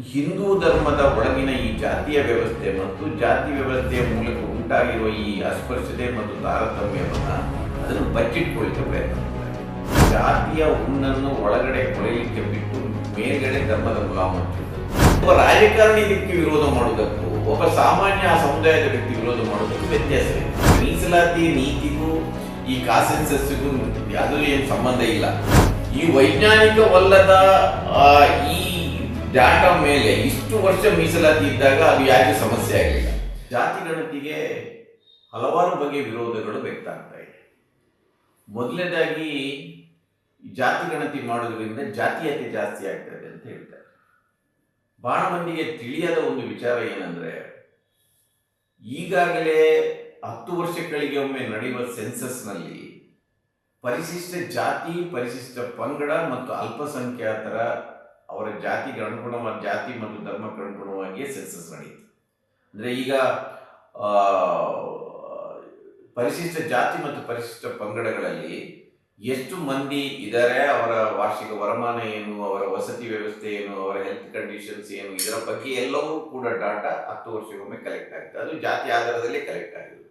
ಹಿಂದೂ ಧರ್ಮದ ಒಳಗಿನ ಈ ಜಾತಿಯ ವ್ಯವಸ್ಥೆ ಮತ್ತು ಜಾತಿ ವ್ಯವಸ್ಥೆಯ ಮೂಲಕ ಉಂಟಾಗಿರುವ ಈ ಅಸ್ಪೃಶ್ಯತೆ ಮತ್ತು ತಾರತಮ್ಯವನ್ನು ಅದನ್ನು ಬಚ್ಚಿಟ್ಕೊಳ್ಳಿಕ್ಕೆ ಪ್ರಯತ್ನ. ಜಾತಿಯ ಹುಣ್ಣನ್ನು ಒಳಗಡೆ ಕೊಳೆಯಲಿಕ್ಕೆ ಬಿಟ್ಟು ಮೇಲ್ಗಡೆ ಧರ್ಮದ ಗುಲಾಮ ಒಬ್ಬ ರಾಜಕಾರಣಿ ಇದಕ್ಕೆ ವಿರೋಧ ಮಾಡುವುದಕ್ಕೂ, ಒಬ್ಬ ಸಾಮಾನ್ಯ ಸಮುದಾಯದ ವ್ಯಕ್ತಿ ವಿರೋಧ ಮಾಡುವುದಕ್ಕೂ ವ್ಯತ್ಯಾಸ ಇದೆ. ಮೀಸಲಾತಿ ನೀತಿಗೂ, ಈ ಕಾಸೆನ್ಸಸ್ಗೂ ಅದು ಏನು ಸಂಬಂಧ ಇಲ್ಲ. ಈ ವೈಜ್ಞಾನಿಕವಲ್ಲದ ಈ ಡಾಟಾ ಮೇಲೆ ಇಷ್ಟು ವರ್ಷ ಮೀಸಲಾತಿ ಇದ್ದಾಗ ಅದು ಯಾಕೆ ಸಮಸ್ಯೆ ಆಗಲಿಲ್ಲ ಜಾತಿ ಗಣತಿಗೆ ಹಲವಾರು ಬಗೆಯ ವಿರೋಧಗಳು ವ್ಯಕ್ತ ಆಗ್ತಾ ಇದೆ. ಮೊದಲನೇದಾಗಿ ಜಾತಿ ಗಣತಿ ಮಾಡೋದ್ರಿಂದ ಜಾತೀಯತೆ ಜಾಸ್ತಿ ಆಗ್ತದೆ ಅಂತ ಹೇಳ್ತಾರೆ. ಬಹಳ ಮಂದಿಗೆ ತಿಳಿಯದ ಒಂದು ವಿಚಾರ ಏನಂದ್ರೆ, ಈಗಾಗಲೇ ಹತ್ತು ವರ್ಷಗಳಿಗೆ ಒಮ್ಮೆ ನಡೆಯುವ ಸೆನ್ಸಸ್ನಲ್ಲಿ ಪರಿಶಿಷ್ಟ ಜಾತಿ, ಪರಿಶಿಷ್ಟ ಪಂಗಡ ಮತ್ತು ಅಲ್ಪಸಂಖ್ಯಾತರ ಅವರ ಜಾತಿಗೆ ಅನುಗುಣವಾಗಿ, ಜಾತಿ ಮತ್ತು ಧರ್ಮಕ್ಕೆ ಅನುಗುಣವಾಗಿಯೇ ಸೆನ್ಸಸ್ ನಡೆಯುತ್ತೆ ಅಂದರೆ ಈಗ ಪರಿಶಿಷ್ಟ ಜಾತಿ ಮತ್ತು ಪರಿಶಿಷ್ಟ ಪಂಗಡಗಳಲ್ಲಿ ಎಷ್ಟು ಮಂದಿ ಇದ್ದಾರೆ ಅವರ ವಾರ್ಷಿಕ ವರಮಾನ ಏನು, ಅವರ ವಸತಿ ವ್ಯವಸ್ಥೆ ಏನು, ಅವರ ಹೆಲ್ತ್ ಕಂಡೀಷನ್ಸ್ ಏನು, ಇದರ ಬಗ್ಗೆ ಎಲ್ಲವೂ ಕೂಡ ಡಾಟಾ ಹತ್ತು ವರ್ಷಕ್ಕೊಮ್ಮೆ ಕಲೆಕ್ಟ್ ಆಗ್ತದೆ ಅದು ಜಾತಿ ಆಧಾರದಲ್ಲೇ ಕಲೆಕ್ಟ್ ಆಗಿದೆ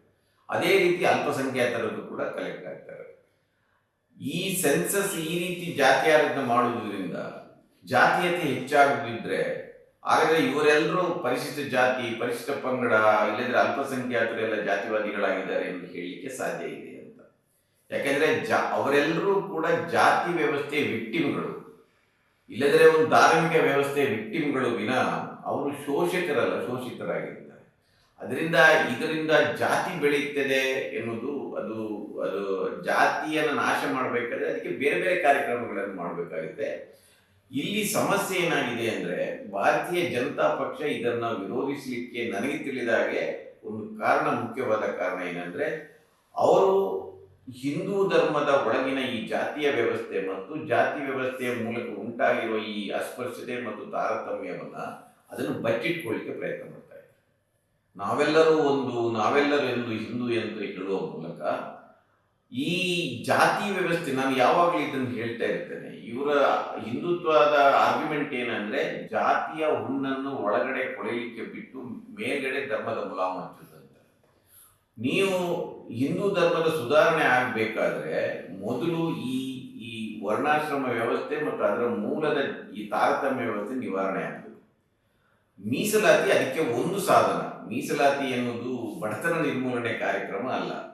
ಅದೇ ರೀತಿ ಅಲ್ಪಸಂಖ್ಯಾತರದ್ದು ಕೂಡ ಕಲೆಕ್ಟ್ ಆಗ್ತಾರೆ ಈ ಸೆನ್ಸಸ್ ಈ ರೀತಿ ಜಾತಿ ಆಧಾರದ ಮಾಡುವುದರಿಂದ ಜಾತೀಯತೆ ಹೆಚ್ಚಾಗುತ್ತಿದ್ರೆ ಹಾಗಾದ್ರೆ ಇವರೆಲ್ಲರೂ ಪರಿಶಿಷ್ಟ ಜಾತಿ, ಪರಿಶಿಷ್ಟ ಪಂಗಡ ಇಲ್ಲದ್ರೆ ಅಲ್ಪಸಂಖ್ಯಾತರೆಲ್ಲ ಜಾತಿವಾದಿಗಳಾಗಿದ್ದಾರೆ ಎಂದು ಹೇಳಲಿಕ್ಕೆ ಸಾಧ್ಯ ಇದೆ ಅಂತ. ಯಾಕೆಂದ್ರೆ ಜಾ ಅವರೆಲ್ಲರೂ ಕೂಡ ಜಾತಿ ವ್ಯವಸ್ಥೆಯ ವಿಕ್ಟಿಮ್ಗಳು. ಇಲ್ಲದ್ರೆ ಒಂದು ಧಾರ್ಮಿಕ ವ್ಯವಸ್ಥೆಯ ವಿಕ್ಟಿಮ್ಗಳು ವಿನ ಅವರು ಶೋಷಕರಲ್ಲ ಶೋಷಿತರಾಗಿರ್ತಾರೆ. ಅದರಿಂದ ಇದರಿಂದ ಜಾತಿ ಬೆಳೆಯುತ್ತದೆ ಎನ್ನುವುದು ಅದು ಅದು ಜಾತಿಯನ್ನು ನಾಶ ಮಾಡಬೇಕಾದ್ರೆ ಅದಕ್ಕೆ ಬೇರೆ ಬೇರೆ ಕಾರ್ಯಕ್ರಮಗಳನ್ನು ಮಾಡಬೇಕಾಗುತ್ತೆ. ಇಲ್ಲಿ ಸಮಸ್ಯೆ ಏನಾಗಿದೆ ಅಂದ್ರೆ ಭಾರತೀಯ ಜನತಾ ಪಕ್ಷ ಇದನ್ನ ವಿರೋಧಿಸಲಿಕ್ಕೆ ನನಗೆ ತಿಳಿದ ಹಾಗೆ ಒಂದು ಕಾರಣ ಮುಖ್ಯವಾದ ಕಾರಣ ಏನಂದ್ರೆ ಅವರು ಹಿಂದೂ ಧರ್ಮದ ಒಳಗಿನ ಈ ಜಾತಿಯ ವ್ಯವಸ್ಥೆ ಮತ್ತು ಜಾತಿ ವ್ಯವಸ್ಥೆಯ ಮೂಲಕ ಉಂಟಾಗಿರುವ ಈ ಅಸ್ಪೃಶ್ಯತೆ ಮತ್ತು ತಾರತಮ್ಯವನ್ನ ಅದನ್ನು ಬಚ್ಚಿಟ್ಕೊಳ್ಳಿಕ್ಕೆ ಪ್ರಯತ್ನ ಮಾಡ್ತಾರೆ ನಾವೆಲ್ಲರೂ ಒಂದು, ನಾವೆಲ್ಲರೂ ಎಂದು ಹಿಂದೂ ಎಂದು ಹೇಳುವ ಮೂಲಕ ಈ ಜಾತಿ ವ್ಯವಸ್ಥೆ ನಾನು ಯಾವಾಗಲೂ ಇದನ್ನು ಹೇಳ್ತಾ ಇರ್ತೇನೆ. ಇವರ ಹಿಂದುತ್ವದ ಆರ್ಗ್ಯುಮೆಂಟ್ ಏನಂದ್ರೆ ಜಾತಿಯ ಹುಣ್ಣನ್ನು ಒಳಗಡೆ ಕೊಳೆಯಲಿಕ್ಕೆ ಬಿಟ್ಟು ಮೇಲ್ಗಡೆ ಧರ್ಮದ ಗುಲಾಮ ಹಚ್ಚುದಂತ ನೀವು ಹಿಂದೂ ಧರ್ಮದ ಸುಧಾರಣೆ ಆಗಬೇಕಾದ್ರೆ ಮೊದಲು ಈ ಈ ವರ್ಣಾಶ್ರಮ ವ್ಯವಸ್ಥೆ ಮತ್ತು ಅದರ ಮೂಲದ ಈ ತಾರತಮ್ಯ ವ್ಯವಸ್ಥೆ ನಿವಾರಣೆ ಆಗಬೇಕು. ಮೀಸಲಾತಿ ಅದಕ್ಕೆ ಒಂದು ಸಾಧನ. ಮೀಸಲಾತಿ ಎನ್ನುವುದು ಬಡತನ ನಿರ್ಮೂಲನೆ ಕಾರ್ಯಕ್ರಮ ಅಲ್ಲ.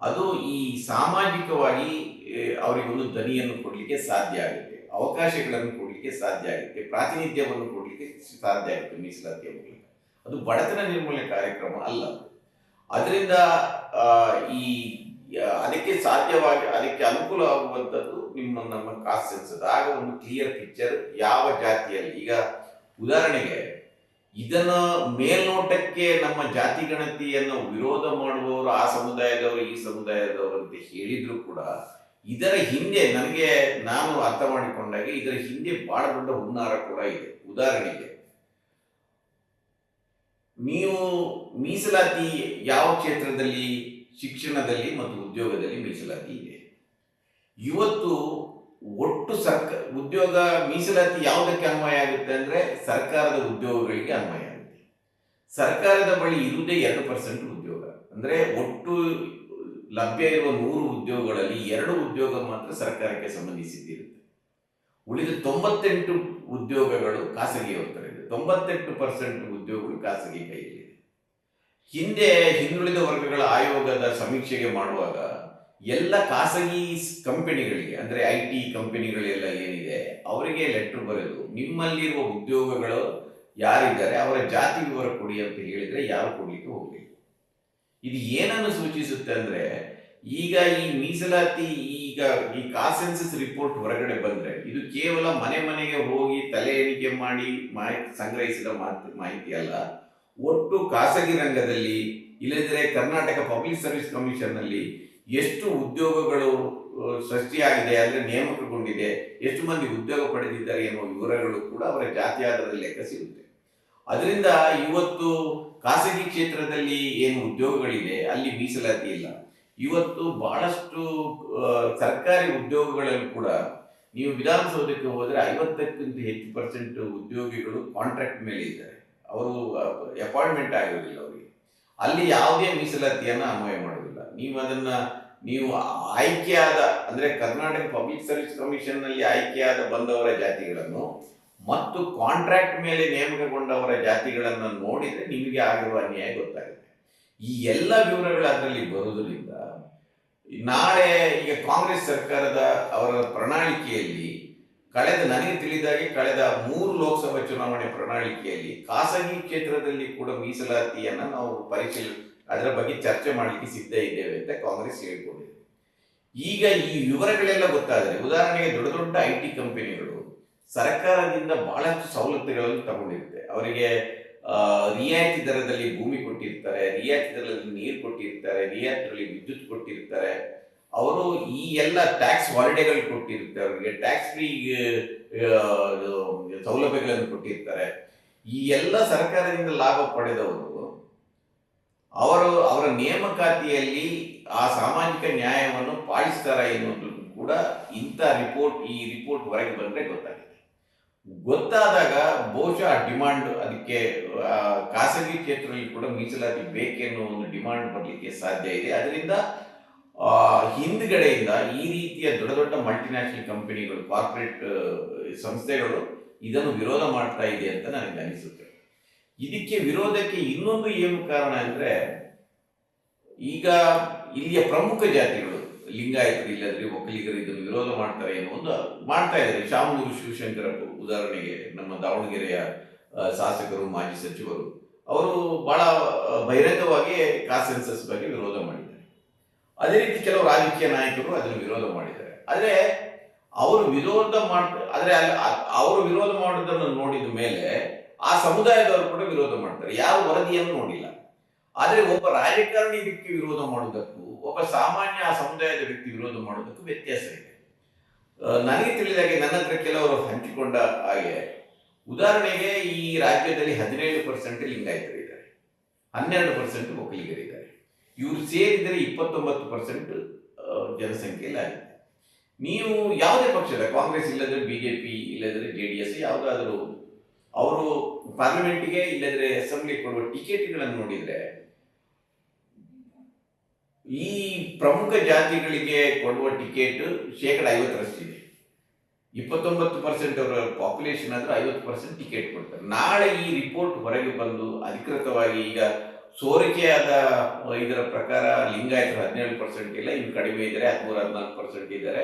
ಅದು ಈ ಸಾಮಾಜಿಕವಾಗಿ ಅವರಿಗೊಂದು ಧ್ವನಿಯನ್ನು ಕೊಡಲಿಕ್ಕೆ ಸಾಧ್ಯ ಆಗುತ್ತೆ. ಅವಕಾಶಗಳನ್ನು ಕೊಡಲಿಕ್ಕೆ ಸಾಧ್ಯ ಆಗುತ್ತೆ. ಪ್ರಾತಿನಿಧ್ಯವನ್ನು ಕೊಡಲಿಕ್ಕೆ ಸಾಧ್ಯ ಆಗುತ್ತೆ ಮೀಸಲಾತಿಯ ಮೂಲಕ ಅದು ಬಡತನ ನಿರ್ಮೂಲನೆ ಕಾರ್ಯಕ್ರಮ ಅಲ್ಲ. ಅದರಿಂದ ಈ ಅದಕ್ಕೆ ಸಾಧ್ಯವಾಗಿ, ಅದಕ್ಕೆ ಅನುಕೂಲ ಆಗುವಂಥದ್ದು ನಿಮ್ಮ, ನಮ್ಮ ಕಾಸ್ಟ್ ಸೆನ್ಸದ ಆಗ ಒಂದು ಕ್ಲಿಯರ್ ಪಿಕ್ಚರ್ ಯಾವ ಜಾತಿಯಲ್ಲಿ, ಈಗ ಉದಾಹರಣೆಗೆ ಇದನ್ನ ಮೇಲ್ನೋಟಕ್ಕೆ ನಮ್ಮ ಜಾತಿ ಗಣತಿಯನ್ನು ವಿರೋಧ ಮಾಡುವವರು ಆ ಸಮುದಾಯದವರು, ಈ ಸಮುದಾಯದವರು ಅಂತ ಹೇಳಿದ್ರು ಕೂಡ ಇದರ ಹಿಂದೆ ನನಗೆ ನಾನು ಅರ್ಥ ಮಾಡಿಕೊಂಡಾಗ ಇದರ ಹಿಂದೆ ಬಹಳ ದೊಡ್ಡ ಹುನ್ನಾರ ಕೂಡ ಇದೆ. ಉದಾಹರಣೆಗೆ, ನೀವು ಮೀಸಲಾತಿ ಯಾವ ಕ್ಷೇತ್ರದಲ್ಲಿ, ಶಿಕ್ಷಣದಲ್ಲಿ ಮತ್ತು ಉದ್ಯೋಗದಲ್ಲಿ ಮೀಸಲಾತಿ ಇದೆ. ಇವತ್ತು ಒಟ್ಟು ಸರ್ಕ, ಉದ್ಯೋಗ ಮೀಸಲಾತಿ ಯಾವುದಕ್ಕೆ ಅನ್ವಯ ಆಗುತ್ತೆ ಅಂದರೆ ಸರ್ಕಾರದ ಉದ್ಯೋಗಗಳಿಗೆ ಅನ್ವಯ ಆಗುತ್ತೆ. ಸರ್ಕಾರದ ಬಳಿ ಇರುವುದೇ ಎರಡು ಪರ್ಸೆಂಟ್ ಉದ್ಯೋಗ. ಅಂದರೆ ಒಟ್ಟು ಲಭ್ಯ ಇರುವ ನೂರು ಉದ್ಯೋಗಗಳಲ್ಲಿ ಎರಡು ಉದ್ಯೋಗ ಮಾತ್ರ ಸರ್ಕಾರಕ್ಕೆ ಸಂಬಂಧಿಸಿದ್ದಿರುತ್ತೆ. ಉಳಿದ ತೊಂಬತ್ತೆಂಟು ಉದ್ಯೋಗಗಳು ಖಾಸಗಿ ಇದೆ. ತೊಂಬತ್ತೆಂಟು ಪರ್ಸೆಂಟ್ ಉದ್ಯೋಗಗಳು ಖಾಸಗಿ ಕೈಯಲ್ಲಿದೆ. ಹಿಂದೆ ಹಿಂದುಳಿದ ವರ್ಗಗಳ ಆಯೋಗದ ಸಮೀಕ್ಷೆಗೆ ಮಾಡುವಾಗ ಎಲ್ಲ ಖಾಸಗಿ ಕಂಪನಿಗಳಿಗೆ, ಅಂದ್ರೆ ಐ ಟಿ ಕಂಪನಿಗಳೆಲ್ಲ ಏನಿದೆ, ಅವರಿಗೆ ಲೆಟರ್ ಬರೆದು, ನಿಮ್ಮಲ್ಲಿರುವ ಉದ್ಯೋಗಗಳು ಯಾರಿದ್ದಾರೆ, ಅವರ ಜಾತಿ ವಿವರ ಕೊಡಿ ಅಂತ ಹೇಳಿದ್ರೆ ಯಾರು ಕೊಡ್ಲಿಕ್ಕೆ ಹೋಗ್ಬೇಕು ಇದು ಏನನ್ನು ಸೂಚಿಸುತ್ತೆ ಅಂದ್ರೆ, ಈಗ ಈ ಮೀಸಲಾತಿ, ಈಗ ಈ ಕಾಸೆನ್ಸಸ್ ರಿಪೋರ್ಟ್ ಹೊರಗಡೆ ಬಂದ್ರೆ, ಇದು ಕೇವಲ ಮನೆ ಮನೆಗೆ ಹೋಗಿ ತಲೆ ಎಣಿಕೆ ಮಾಡಿ ಮಾಹಿತಿ ಸಂಗ್ರಹಿಸಿದ ಮಾಹಿತಿ ಅಲ್ಲ. ಒಟ್ಟು ಖಾಸಗಿ ರಂಗದಲ್ಲಿ ಇಲ್ಲದಿದ್ದರೆ ಕರ್ನಾಟಕ ಪಬ್ಲಿಕ್ ಸರ್ವಿಸ್ ಕಮಿಷನ್ನಲ್ಲಿ ಎಷ್ಟು ಉದ್ಯೋಗಗಳು ಸೃಷ್ಟಿಯಾಗಿದೆ ಅಂದರೆ ನೇಮಕಗೊಂಡಿದೆ, ಎಷ್ಟು ಮಂದಿ ಉದ್ಯೋಗ ಪಡೆದಿದ್ದಾರೆ ಎನ್ನುವ ವಿವರಗಳು ಕೂಡ ಅವರ ಜಾತಿ ಆಧಾರದ ಲೆಕ್ಕ ಸಿಗುತ್ತೆ. ಅದರಿಂದ ಇವತ್ತು ಖಾಸಗಿ ಕ್ಷೇತ್ರದಲ್ಲಿ ಏನು ಉದ್ಯೋಗಗಳಿದೆ ಅಲ್ಲಿ ಮೀಸಲಾತಿ ಇಲ್ಲ. ಇವತ್ತು ಬಹಳಷ್ಟು ಸರ್ಕಾರಿ ಉದ್ಯೋಗಗಳಲ್ಲಿ ಕೂಡ ನೀವು ವಿಧಾನಸೌಧಕ್ಕೆ ಹೋದರೆ ಐವತ್ತಕ್ಕಿಂತ ಹೆಚ್ಚು ಪರ್ಸೆಂಟ್ ಉದ್ಯೋಗಿಗಳು ಕಾಂಟ್ರಾಕ್ಟ್ ಮೇಲೆ ಇದ್ದಾರೆ. ಅವರು ಅಪಾಯಿಂಟ್ಮೆಂಟ್ ಆಗಿರೋದಿಲ್ಲ ಅವರಿಗೆ. ಅಲ್ಲಿ ಯಾವುದೇ ಮೀಸಲಾತಿಯನ್ನು ಅನ್ವಯ ಮಾಡೋದಿಲ್ಲ. ನೀವು ಅದನ್ನು ನೀವು ಆಯ್ಕೆಯಾದ, ಅಂದ್ರೆ ಕರ್ನಾಟಕ ಪಬ್ಲಿಕ್ ಸರ್ವಿಸ್ ಕಮಿಷನ್ನಲ್ಲಿ ಆಯ್ಕೆಯಾದ ಬಂದವರ ಜಾತಿಗಳನ್ನು ಮತ್ತು ಕಾಂಟ್ರಾಕ್ಟ್ ಮೇಲೆ ನೇಮಕಗೊಂಡವರ ಜಾತಿಗಳನ್ನು ನೋಡಿದರೆ ನಿಮಗೆ ಆಗಿರುವ ಅನ್ಯಾಯ ಗೊತ್ತಾಗುತ್ತೆ. ಈ ಎಲ್ಲ ವಿವರಗಳು ಅದರಲ್ಲಿ ಬರುವುದರಿಂದ ನಾಳೆ ಈಗ ಕಾಂಗ್ರೆಸ್ ಸರ್ಕಾರದ ಅವರ ಪ್ರಣಾಳಿಕೆಯಲ್ಲಿ ಕಳೆದ, ನನಗೆ ತಿಳಿದಾಗೆ ಕಳೆದ ಮೂರು ಲೋಕಸಭಾ ಚುನಾವಣೆ ಪ್ರಣಾಳಿಕೆಯಲ್ಲಿ ಖಾಸಗಿ ಕ್ಷೇತ್ರದಲ್ಲಿ ಕೂಡ ಮೀಸಲಾತಿಯನ್ನು ನಾವು ಪರಿಶೀಲ ಅದರ ಬಗ್ಗೆ ಚರ್ಚೆ ಮಾಡಲಿಕ್ಕೆ ಸಿದ್ಧ ಇದ್ದೇವೆ ಅಂತ ಕಾಂಗ್ರೆಸ್ ಹೇಳ್ಕೊಂಡಿದೆ. ಈಗ ಈ ವಿವರಗಳೆಲ್ಲ ಗೊತ್ತಾದರೆ ಉದಾಹರಣೆಗೆ ದೊಡ್ಡ ದೊಡ್ಡ ಐ ಟಿ ಕಂಪನಿಗಳು ಸರ್ಕಾರದಿಂದ ಬಹಳಷ್ಟು ಸವಲತ್ತುಗಳನ್ನು ತಗೊಂಡಿರುತ್ತೆ. ಅವರಿಗೆ ರಿಯಾಯಿತಿ ದರದಲ್ಲಿ ಭೂಮಿ ಕೊಟ್ಟಿರ್ತಾರೆ, ರಿಯಾಯಿತಿ ದರದಲ್ಲಿ ನೀರು ಕೊಟ್ಟಿರ್ತಾರೆ, ರಿಯಾಯಿತಿಯಲ್ಲಿ ವಿದ್ಯುತ್ ಕೊಟ್ಟಿರ್ತಾರೆ. ಅವರು ಈ ಎಲ್ಲ ಟ್ಯಾಕ್ಸ್ ಹಾಲಿಡೇಗಳು ಕೊಟ್ಟಿರ್ತಾರೆ ಅವರಿಗೆ ಟ್ಯಾಕ್ಸ್ ಫ್ರೀ ಸೌಲಭ್ಯಗಳನ್ನು ಕೊಟ್ಟಿರ್ತಾರೆ. ಈ ಎಲ್ಲ ಸರ್ಕಾರದಿಂದ ಲಾಭ ಪಡೆದವರು ಅವರು ಅವರ ನೇಮಕಾತಿಯಲ್ಲಿ ಆ ಸಾಮಾಜಿಕ ನ್ಯಾಯವನ್ನು ಪಾಲಿಸ್ತಾರ ಎನ್ನುವುದು ಕೂಡ ಇಂಥ ರಿಪೋರ್ಟ್, ಈ ರಿಪೋರ್ಟ್ ಹೊರಗೆ ಬಂದರೆ ಗೊತ್ತಾಗುತ್ತೆ. ಗೊತ್ತಾದಾಗ ಬಹುಶಃ ಡಿಮಾಂಡ್ ಅದಕ್ಕೆ ಖಾಸಗಿ ಕ್ಷೇತ್ರದಲ್ಲಿ ಕೂಡ ಮೀಸಲಾತಿ ಬೇಕೆನ್ನುವ ಒಂದು ಡಿಮಾಂಡ್ ಬರಲಿಕ್ಕೆ ಸಾಧ್ಯ ಇದೆ. ಅದರಿಂದ ಹಿಂದ್ಗಡೆಯಿಂದ ಈ ರೀತಿಯ ದೊಡ್ಡ ದೊಡ್ಡ ಮಲ್ಟಿನ್ಯಾಷನಲ್ ಕಂಪನಿಗಳು ಕಾರ್ಪೊರೇಟ್ ಸಂಸ್ಥೆಗಳು ಇದನ್ನು ವಿರೋಧ ಮಾಡ್ತಾ ಇದೆ ಅಂತ ನನಗೆ ಅನಿಸುತ್ತೆ. ಇದಕ್ಕೆ ವಿರೋಧಕ್ಕೆ ಇನ್ನೊಂದು ಏನು ಕಾರಣ ಅಂದ್ರೆ, ಈಗ ಇಲ್ಲಿಯ ಪ್ರಮುಖ ಜಾತಿಗಳು, ಲಿಂಗಾಯತರು ಇಲ್ಲದ್ರೆ ಒಕ್ಕಲಿಗರು ಇದನ್ನು ವಿರೋಧ ಮಾಡ್ತಾರೆ ಏನೋ ಒಂದು ಮಾಡ್ತಾ ಇದ್ದಾರೆ. ಶಾಮನೂರು ಶಿವಶಂಕರಪ್ಪ ಉದಾಹರಣೆಗೆ ನಮ್ಮ ದಾವಣಗೆರೆಯ ಶಾಸಕರು, ಮಾಜಿ ಸಚಿವರು, ಅವರು ಬಹಳ ಬಹಿರಂಗವಾಗಿ ಕಾಸೆನ್ಸಸ್ ಬಗ್ಗೆ ವಿರೋಧ ಮಾಡಿದ್ದಾರೆ. ಅದೇ ರೀತಿ ಕೆಲವು ರಾಜಕೀಯ ನಾಯಕರು ಅದನ್ನು ವಿರೋಧ ಮಾಡಿದ್ದಾರೆ. ಆದರೆ, ಅವರು ವಿರೋಧ ಮಾಡ್ತಾರೆ ಆದರೆ ಅಲ್ಲಿ ಅವರು ವಿರೋಧ ಮಾಡೋದನ್ನು ನೋಡಿದ ಮೇಲೆ ಆ ಸಮುದಾಯದವರು ಕೂಡ ವಿರೋಧ ಮಾಡ್ತಾರೆ. ಯಾವ ವರದಿಯನ್ನು ನೋಡಿಲ್ಲ. ಆದರೆ ಒಬ್ಬ ರಾಜಕಾರಣಿ ವ್ಯಕ್ತಿ ವಿರೋಧ ಮಾಡುವುದಕ್ಕೂ, ಒಬ್ಬ ಸಾಮಾನ್ಯ ಆ ಸಮುದಾಯದ ವ್ಯಕ್ತಿ ವಿರೋಧ ಮಾಡುವುದಕ್ಕೂ ವ್ಯತ್ಯಾಸ ಇದೆ. ನನಗೆ ತಿಳಿದಾಗೆ ನನ್ನ ಹತ್ರ ಕೆಲವರು ಹಂಚಿಕೊಂಡ ಹಾಗೆ ಉದಾಹರಣೆಗೆ ಈ ರಾಜ್ಯದಲ್ಲಿ ಹದಿನೇಳು ಪರ್ಸೆಂಟ್ ಲಿಂಗಾಯತರಿದ್ದಾರೆ ಹನ್ನೆರಡು ಪರ್ಸೆಂಟ್ ಒಕ್ಕಲಿಗರಿದ್ದಾರೆ ಇವರು ಸೇರಿದರೆ ಇಪ್ಪತ್ತೊಂಬತ್ತು ಪರ್ಸೆಂಟ್ ಜನಸಂಖ್ಯೆಯಲ್ಲಿ ಆಗಿದೆ ನೀವು ಯಾವುದೇ ಪಕ್ಷದ ಕಾಂಗ್ರೆಸ್ ಇಲ್ಲದ್ರೆ ಬಿಜೆಪಿ ಇಲ್ಲದ್ರೆ ಜೆ ಡಿ ಎಸ್ ಯಾವುದಾದರೂ ಅವರು ಪಾರ್ಲಿಮೆಂಟ್ಗೆ ಇಲ್ಲದ್ರೆ ಅಸೆಂಬ್ಲಿ ಕೊಡುವ ಟಿಕೆಟ್ಗಳನ್ನು ನೋಡಿದ್ರೆ, ಈ ಪ್ರಮುಖ ಜಾತಿಗಳಿಗೆ ಕೊಡುವ ಟಿಕೆಟ್ ಶೇಕಡ ಐವತ್ತರಷ್ಟಿದೆ. ಇಪ್ಪತ್ತೊಂಬತ್ತು ಪರ್ಸೆಂಟ್ ಅವರ ಪಾಪ್ಯುಲೇಷನ್ ಆದ್ರೆ ಐವತ್ತು ಪರ್ಸೆಂಟ್ ಟಿಕೆಟ್ ಕೊಡ್ತಾರೆ. ನಾಳೆ ಈ ರಿಪೋರ್ಟ್ ಹೊರಗೆ ಬಂದು ಅಧಿಕೃತವಾಗಿ ಈಗ ಸೋರಿಕೆಯಾದ ಇದರ ಪ್ರಕಾರ ಲಿಂಗಾಯತರು ಹದಿನೇಳು ಪರ್ಸೆಂಟ್ ಇಲ್ಲ, ಇನ್ನು ಕಡಿಮೆ ಇದ್ದಾರೆ ಹದಿಮೂರು, ಹದಿನಾಲ್ಕು ಪರ್ಸೆಂಟ್ ಇದ್ದಾರೆ.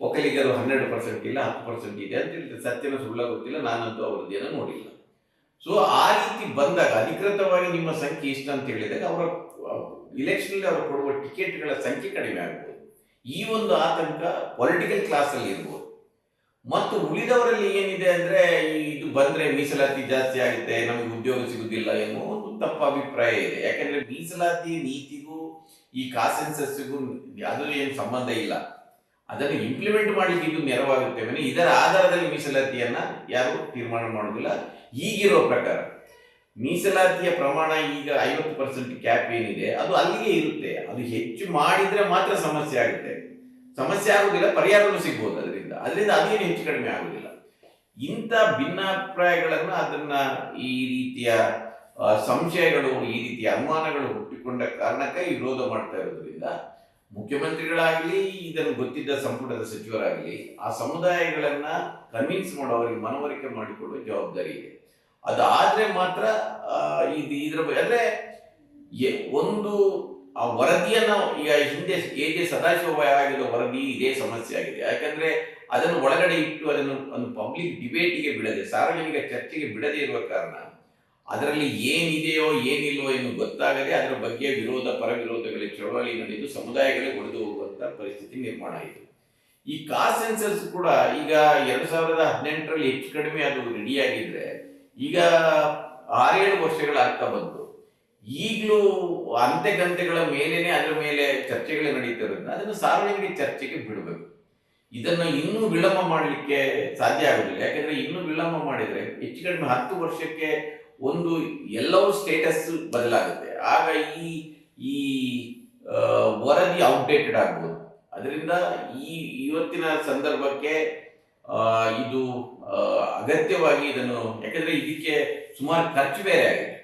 ಒಕ್ಕಲಿಗರು ಹನ್ನೆರಡು ಪರ್ಸೆಂಟ್ ಇಲ್ಲ, ಹತ್ತು ಪರ್ಸೆಂಟ್ ಇದೆ ಅಂತ ಹೇಳಿದ್ರೆ ಸತ್ಯನ ಸುಳ್ಳ ಗೊತ್ತಿಲ್ಲ, ನಾನಂತೂ ಅವರದ್ದೇನೋ ನೋಡಿಲ್ಲ. ಸೊ ಆ ರೀತಿ ಬಂದಾಗ, ಅಧಿಕೃತವಾಗಿ ನಿಮ್ಮ ಸಂಖ್ಯೆ ಇಷ್ಟ ಅಂತ ಹೇಳಿದಾಗ ಅವರ ಇಲೆಕ್ಷನ್ ಅವರು ಕೊಡುವ ಟಿಕೆಟ್ಗಳ ಸಂಖ್ಯೆ ಕಡಿಮೆ ಆಗ್ಬೋದು. ಈ ಒಂದು ಆತಂಕ ಪೊಲಿಟಿಕಲ್ ಕ್ಲಾಸ್ ಅಲ್ಲಿ ಇರ್ಬೋದು. ಮತ್ತು ಉಳಿದವರಲ್ಲಿ ಏನಿದೆ ಅಂದ್ರೆ, ಇದು ಬಂದ್ರೆ ಮೀಸಲಾತಿ ಜಾಸ್ತಿ ಆಗುತ್ತೆ, ನಮಗೆ ಉದ್ಯೋಗ ಸಿಗುದಿಲ್ಲ ಎನ್ನುವ ಒಂದು ತಪ್ಪು ಅಭಿಪ್ರಾಯ ಇದೆ. ಯಾಕಂದ್ರೆ ಮೀಸಲಾತಿ ನೀತಿಗೂ, ಈ ಕಾಸೆನ್ಸಸ್ಗೂ ಅದು ಏನು ಸಂಬಂಧ ಇಲ್ಲ. ಅದನ್ನು ಇಂಪ್ಲಿಮೆಂಟ್ ಮಾಡಲಿಕ್ಕೆ ಇದು ನೆರವಾಗುತ್ತೆ ವಿನಃ ಇದರ ಆಧಾರದಲ್ಲಿ ಮೀಸಲಾತಿಯನ್ನ ಯಾರು ತೀರ್ಮಾನ ಮಾಡೋದಿಲ್ಲ ಈಗಿರೋ ಪ್ರಕಾರ ಮೀಸಲಾತಿಯ ಪ್ರಮಾಣ ಈಗ ಐವತ್ತು ಪರ್ಸೆಂಟ್ ಕ್ಯಾಪ್ ಏನಿದೆ, ಅದು ಅಲ್ಲಿಗೆ ಇರುತ್ತೆ. ಅದು ಹೆಚ್ಚು ಮಾಡಿದ್ರೆ ಮಾತ್ರ ಸಮಸ್ಯೆ ಆಗುತ್ತೆ. ಸಮಸ್ಯೆ ಆಗುದಿಲ್ಲ ಪರಿಹಾರವೂ ಸಿಗ್ಬೋದು ಅದರಿಂದ. ಅದರಿಂದ ಅದೇನು ಹೆಚ್ಚು ಕಡಿಮೆ ಆಗುದಿಲ್ಲ ಇಂಥ ಭಿನ್ನಾಭಿಪ್ರಾಯಗಳನ್ನು ಅದನ್ನ ಈ ರೀತಿಯ ಸಂಶಯಗಳು, ಈ ರೀತಿಯ ಅನುಮಾನಗಳು ಹುಟ್ಟಿಕೊಂಡ ಕಾರಣಕ್ಕೆ ವಿರೋಧ ಮಾಡ್ತಾ ಇರೋದ್ರಿಂದ ಮುಖ್ಯಮಂತ್ರಿಗಳಾಗಲಿ, ಇದನ್ನು ಗೊತ್ತಿದ್ದ ಸಂಪುಟದ ಸಚಿವರಾಗಲಿ, ಆ ಸಮುದಾಯಗಳನ್ನ ಕನ್ವಿನ್ಸ್ ಮಾಡೋವರಿಗೆ ಮನವರಿಕೆ ಮಾಡಿಕೊಡುವ ಜವಾಬ್ದಾರಿ ಇದೆ. ಅದಾದ್ರೆ ಮಾತ್ರ ಇದು ಇದ್ರ ಅಂದ್ರೆ ಒಂದು, ಆ ವರದಿಯನ್ನು ಈಗ ಹಿಂದೆ ಹೇಗೆ ಸದಾಶಿವ ಆಗಿರೋ ವರದಿ ಇದೇ ಸಮಸ್ಯೆ ಆಗಿದೆ. ಯಾಕಂದ್ರೆ, ಅದನ್ನು ಒಳಗಡೆ ಇಟ್ಟು ಅದನ್ನು ಒಂದು ಪಬ್ಲಿಕ್ ಡಿಬೇಟಿಗೆ ಬಿಡದೆ, ಸಾರ್ವಜನಿಕ ಚರ್ಚೆಗೆ ಬಿಡದೆ ಇರುವ ಕಾರಣ ಅದರಲ್ಲಿ ಏನಿದೆಯೋ ಏನಿಲ್ಲವೋ ಎಂದು ಗೊತ್ತಾಗದೆ ಅದರ ಬಗ್ಗೆ ವಿರೋಧ ಪರ ವಿರೋಧಗಳಿಗೆ ಚಳವಳಿ ನಡೆದು ಸಮುದಾಯಗಳೇ ಒಡೆದು ಹೋಗುವಂಥ ಪರಿಸ್ಥಿತಿ ನಿರ್ಮಾಣ ಆಯಿತು. ಈ ಕಾಸ್ಟ್ ಸೆನ್ಸಸ್ ಕೂಡ ಈಗ ಎರಡು ಸಾವಿರದ ಹದಿನೆಂಟರಲ್ಲಿ ಹೆಚ್ಚು ಕಡಿಮೆ ಅದು ರೆಡಿಯಾಗಿದ್ರೆ ಈಗ ಆರೇಳು ವರ್ಷಗಳಾಗ್ತಾ ಬಂತು. ಈಗಲೂ ಅಂತೆ ಗಂಟೆಗಳ ಮೇಲೇನೆ ಅದರ ಮೇಲೆ ಚರ್ಚೆಗಳು ನಡೀತಿರೋದ್ರಿಂದ ಅದನ್ನು ಸಾರ್ವಜನಿಕ ಚರ್ಚೆಗೆ ಬಿಡಬೇಕು. ಇದನ್ನು ಇನ್ನೂ ವಿಳಂಬ ಮಾಡಲಿಕ್ಕೆ ಸಾಧ್ಯ ಆಗುದಿಲ್ಲ. ಯಾಕಂದ್ರೆ ಇನ್ನೂ ವಿಳಂಬ ಮಾಡಿದ್ರೆ ಹೆಚ್ಚು ಕಡಿಮೆ ಹತ್ತು ವರ್ಷಕ್ಕೆ ಒಂದು ಎಲ್ಲವೂ ಸ್ಟೇಟಸ್ ಬದಲಾಗುತ್ತೆ. ಆಗ ಈ ಈ ವರದಿ ಔಟ್ಡೇಟೆಡ್ ಆಗ್ಬೋದು. ಅದರಿಂದ ಈ ಇವತ್ತಿನ ಸಂದರ್ಭಕ್ಕೆ ಇದು ಅಗತ್ಯವಾಗಿ ಇದನ್ನು, ಯಾಕಂದ್ರೆ ಇದಕ್ಕೆ ಸುಮಾರು ಖರ್ಚು ಬೇರೆ ಆಗಿದೆ.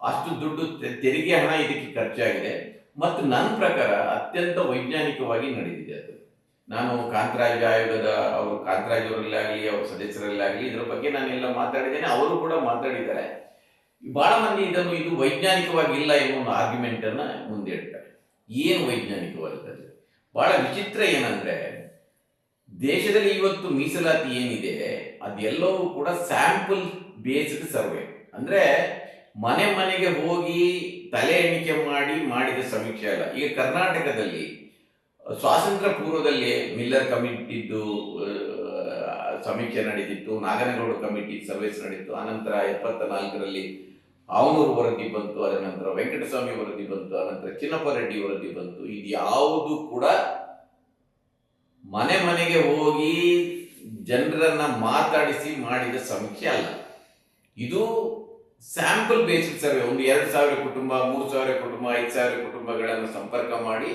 ಅಷ್ಟು ದುಡ್ಡು ತೆರಿಗೆ ಹಣ ಇದಕ್ಕೆ ಖರ್ಚಾಗಿದೆ. ಮತ್ತು ನನ್ನ ಪ್ರಕಾರ ಅತ್ಯಂತ ವೈಜ್ಞಾನಿಕವಾಗಿ ನಡೆದಿದೆ ಅದು. ನಾನು ಕಾಂತರಾಜ್ ಆಯೋಗದ, ಅವರು ಕಾಂತರಾಜ್ ಅವರಲ್ಲಾಗಲಿ, ಅವ್ರ ಸದಸ್ಯರಲ್ಲಾಗಲಿ, ಇದರ ಬಗ್ಗೆ ನಾನೆಲ್ಲ ಮಾತಾಡಿದ್ದೇನೆ. ಅವರು ಕೂಡ ಮಾತಾಡಿದ್ದಾರೆ. ಬಹಳ ಮಂದಿ ಇದನ್ನು ಇದು ವೈಜ್ಞಾನಿಕವಾಗಿ ಇಲ್ಲ ಎನ್ನುವ ಒಂದು ಆರ್ಗ್ಯುಮೆಂಟ್ ಅನ್ನ ಮುಂದೆ ಇಡ್ತಾರೆ. ಏನು ವೈಜ್ಞಾನಿಕವಾದದ್ದು ಬಹಳ ವಿಚಿತ್ರ ಏನಂದ್ರೆ, ದೇಶದಲ್ಲಿ ಇವತ್ತು ಮೀಸಲಾತಿ ಏನಿದೆ, ಅದೆಲ್ಲವೂ ಕೂಡ ಸ್ಯಾಂಪಲ್ ಬೇಸ್ಡ್ ಸರ್ವೆ ಅಂದ್ರೆ ಮನೆ ಮನೆಗೆ ಹೋಗಿ ತಲೆ ಎಣಿಕೆ ಮಾಡಿ ಮಾಡಿದ ಸಮೀಕ್ಷೆ ಅಲ್ಲ. ಈಗ ಕರ್ನಾಟಕದಲ್ಲಿ, ಸ್ವಾತಂತ್ರ್ಯ ಪೂರ್ವದಲ್ಲಿ ಮಿಲ್ಲರ್ ಕಮಿಟಿದ್ದು ಸಮೀಕ್ಷೆ ನಡೀತಿತ್ತು, ನಾಗನಗೌಡ ಕಮಿಟಿ ಸರ್ವೇಸ್ ನಡೀತು, ಆನಂತರ ಎಪ್ಪತ್ತ ನಾಲ್ಕರಲ್ಲಿ ಅವನೂರು ವರದಿ ಬಂತು, ಅದರ ನಂತರ ವೆಂಕಟಸ್ವಾಮಿ ವರದಿ ಬಂತು ಅನಂತರ ಚಿನ್ನಪ್ಪ ರೆಡ್ಡಿ ವರದಿ ಬಂತು. ಇದು ಯಾವುದು ಕೂಡ ಮನೆ ಮನೆಗೆ ಹೋಗಿ ಜನರನ್ನ ಮಾತಾಡಿಸಿ ಮಾಡಿದ ಸಮೀಕ್ಷೆ ಅಲ್ಲ. ಇದು ಸ್ಯಾಂಪಲ್ ಬೇಸಿಕ್ ಸರ್ವೆ, ಒಂದು ಎರಡು ಸಾವಿರ ಕುಟುಂಬ, ಮೂರು ಸಾವಿರ ಕುಟುಂಬ, ಐದು ಸಾವಿರ ಕುಟುಂಬಗಳನ್ನು ಸಂಪರ್ಕ ಮಾಡಿ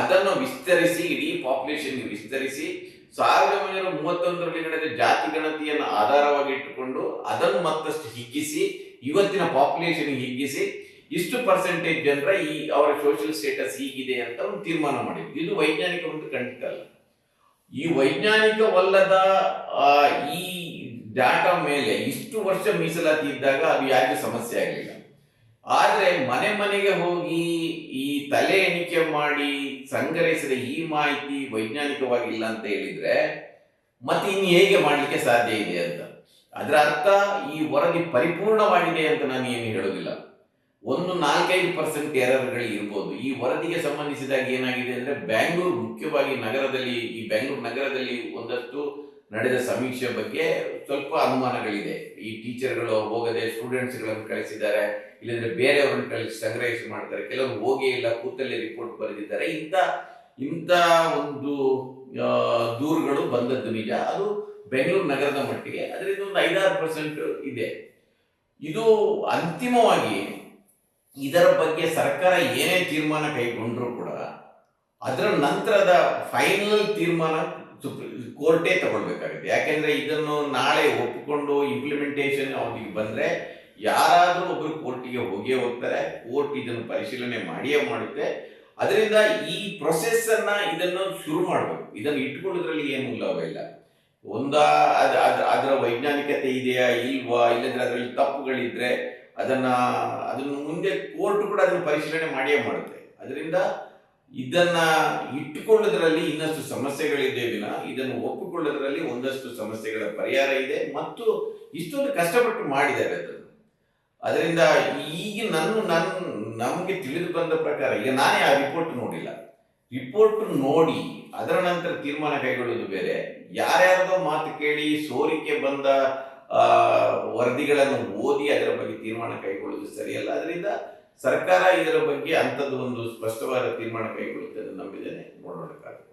ಅದನ್ನು ವಿಸ್ತರಿಸಿ, ಇಡೀ ಪಾಪ್ಯುಲೇಷನ್ ವಿಸ್ತರಿಸಿ, ಸಾವಿರದ ಒಂಬೈನೂರ ಮೂವತ್ತೊಂದರಲ್ಲಿ ನಡೆದ ಜಾತಿ ಗಣತಿಯನ್ನು ಆಧಾರವಾಗಿ ಇಟ್ಟುಕೊಂಡು ಅದನ್ನು ಮತ್ತಷ್ಟು ಹಿಗ್ಗಿಸಿ ಇವತ್ತಿನ ಪಾಪ್ಯುಲೇಷನ್ ಹಿಗ್ಗಿಸಿ ಇಷ್ಟು ಪರ್ಸೆಂಟೇಜ್ ಜನರ ಈ ಅವರ ಸೋಷಿಯಲ್ ಸ್ಟೇಟಸ್ ಹೀಗಿದೆ ಅಂತ ಒಂದು ತೀರ್ಮಾನ ಮಾಡಿದ್ರು. ಇದು ವೈಜ್ಞಾನಿಕ ಒಂದು ಖಂಡಿತ ಅಲ್ಲ. ಈ ವೈಜ್ಞಾನಿಕವಲ್ಲದ ಈ ಡಾಟಾ ಮೇಲೆ ಇಷ್ಟು ವರ್ಷ ಮೀಸಲಾತಿ ಇದ್ದಾಗ ಅದು ಯಾಕೆ ಸಮಸ್ಯೆ ಆಗಲಿಲ್ಲ. ಆದರೆ ಮನೆ ಮನೆಗೆ ಹೋಗಿ ಈ ತಲೆ ಎಣಿಕೆ ಮಾಡಿ ಸಂಗ್ರಹಿಸಿದ ಈ ಮಾಹಿತಿ ವೈಜ್ಞಾನಿಕವಾಗಿಲ್ಲ ಅಂತ ಹೇಳಿದ್ರೆ ಮತ್ತೆ ಇನ್ನು ಹೇಗೆ ಮಾಡಲಿಕ್ಕೆ ಸಾಧ್ಯ ಇದೆ ಅಂತ? ಅದರ ಅರ್ಥ ಈ ವರದಿ ಪರಿಪೂರ್ಣವಾಗಿದೆ ಅಂತ ನಾನು ಏನು ಹೇಳೋದಿಲ್ಲ. ಒಂದು ನಾಲ್ಕೈದು ಪರ್ಸೆಂಟ್ ಎರರ್ಗಳು ಇರ್ಬೋದು. ಈ ವರದಿಗೆ ಸಂಬಂಧಿಸಿದಾಗ ಏನಾಗಿದೆ ಅಂದರೆ ಬ್ಯಾಂಗ್ಳೂರು ಮುಖ್ಯವಾಗಿ ನಗರದಲ್ಲಿ, ಈ ಬೆಂಗಳೂರು ನಗರದಲ್ಲಿ ಒಂದಷ್ಟು ನಡೆದ ಸಮೀಕ್ಷೆ ಬಗ್ಗೆ ಸ್ವಲ್ಪ ಅನುಮಾನಗಳಿದೆ. ಈ ಟೀಚರ್ಗಳು ಹೋಗದೆ ಸ್ಟೂಡೆಂಟ್ಸ್ಗಳನ್ನು ಕಳಿಸಿದ್ದಾರೆ, ಇಲ್ಲಂದ್ರೆ ಬೇರೆಯವ್ರನ್ನ ಕಳಿಸಿ ಸಂಗ್ರಹಿಸಿ ಮಾಡ್ತಾರೆ. ಕೆಲವರು ಹೋಗೇ ಇಲ್ಲ, ಕೂತಲ್ಲಿ ರಿಪೋರ್ಟ್ ಬರೆದಿದ್ದಾರೆ. ಇಂಥ ಇಂಥ ಒಂದು ದೂರುಗಳು ಬಂದದ್ದು ನಿಜ. ಅದು ಬೆಂಗಳೂರು ನಗರದ ಮಟ್ಟಿಗೆ ಅದರಿಂದ ಒಂದು ಐದಾರು ಪರ್ಸೆಂಟ್ ಇದೆ. ಇದು ಅಂತಿಮವಾಗಿ ಇದರ ಬಗ್ಗೆ ಸರ್ಕಾರ ಏನೇ ತೀರ್ಮಾನ ಕೈಗೊಂಡರೂ ಕೂಡ ಅದರ ನಂತರದ ಫೈನಲ್ ತೀರ್ಮಾನ ಕೋರ್ಟೇ ತಗೊಳ್ಬೇಕಾಗುತ್ತೆ. ಯಾಕೆಂದ್ರೆ ಇದನ್ನು ನಾಳೆ ಒಪ್ಪಿಕೊಂಡು ಇಂಪ್ಲಿಮೆಂಟೇಷನ್ ಅವನಿಗೆ ಬಂದ್ರೆ ಯಾರಾದರೂ ಒಬ್ಬರು ಕೋರ್ಟಿಗೆ ಹೋಗಿಯೇ ಹೋಗ್ತಾರೆ, ಕೋರ್ಟ್ ಇದನ್ನು ಪರಿಶೀಲನೆ ಮಾಡಿಯೇ ಮಾಡುತ್ತೆ. ಅದರಿಂದ ಈ ಪ್ರೊಸೆಸ್ ಅನ್ನ ಇದನ್ನು ಶುರು ಮಾಡಬೇಕು. ಇದನ್ನು ಇಟ್ಕೊಳ್ಳೋದ್ರಲ್ಲಿ ಏನು ಲಾಭ ಇಲ್ಲ. ಒಂದ ಅದ ಅದ- ಅದರ ವೈಜ್ಞಾನಿಕತೆ ಇದೆಯಾ ಇಲ್ವಾ? ಇಲ್ಲಂದ್ರೆ ಅದರಲ್ಲಿ ತಪ್ಪುಗಳಿದ್ರೆ ಅದನ್ನ ಅದನ್ನ ಮುಂದೆ ಕೋರ್ಟ್ ಕೂಡ ಅದನ್ನು ಪರಿಶೀಲನೆ ಮಾಡಿಯೇ ಮಾಡುತ್ತೆ. ಅದರಿಂದ ಇದನ್ನ ಇಟ್ಟುಕೊಳ್ಳೋದ್ರಲ್ಲಿ ಇನ್ನಷ್ಟು ಸಮಸ್ಯೆಗಳಿದೆ ವಿನ. ಇದನ್ನು ಒಪ್ಪಿಕೊಳ್ಳೋದ್ರಲ್ಲಿ ಒಂದಷ್ಟು ಸಮಸ್ಯೆಗಳ ಪರಿಹಾರ ಇದೆ ಮತ್ತು ಇಷ್ಟೊಂದು ಕಷ್ಟಪಟ್ಟು ಮಾಡಿದ್ದಾರೆ ಅದನ್ನು. ಅದರಿಂದ ಈಗ ನನ್ನ ನನ್ನ ನಮಗೆ ತಿಳಿದು ಬಂದ ಪ್ರಕಾರ, ಈಗ ನಾನೇ ಆ ರಿಪೋರ್ಟ್ ನೋಡಿಲ್ಲ. ರಿಪೋರ್ಟ್ ನೋಡಿ ಅದರ ನಂತರ ತೀರ್ಮಾನ ಕೈಗೊಳ್ಳುವುದು ಬೇರೆ. ಯಾರ್ಯಾರದೋ ಮಾತು ಕೇಳಿ ಸೋರಿಕೆ ಬಂದ ವರದಿಗಳನ್ನು ಓದಿ ಅದರ ಬಗ್ಗೆ ತೀರ್ಮಾನ ಕೈಗೊಳ್ಳುವುದು ಸರಿಯಲ್ಲ ಅದರಿಂದ ಸರ್ಕಾರ ಇದರ ಬಗ್ಗೆ ಅಂಥದ್ದು ಒಂದು ಸ್ಪಷ್ಟವಾದ ತೀರ್ಮಾನ ಕೈಗೊಳ್ಳುತ್ತೆ ಅಂತ ನಂಬಿದ್ದೇನೆ. ನೋಡೋಣಕ್ಕಾಗುತ್ತೆ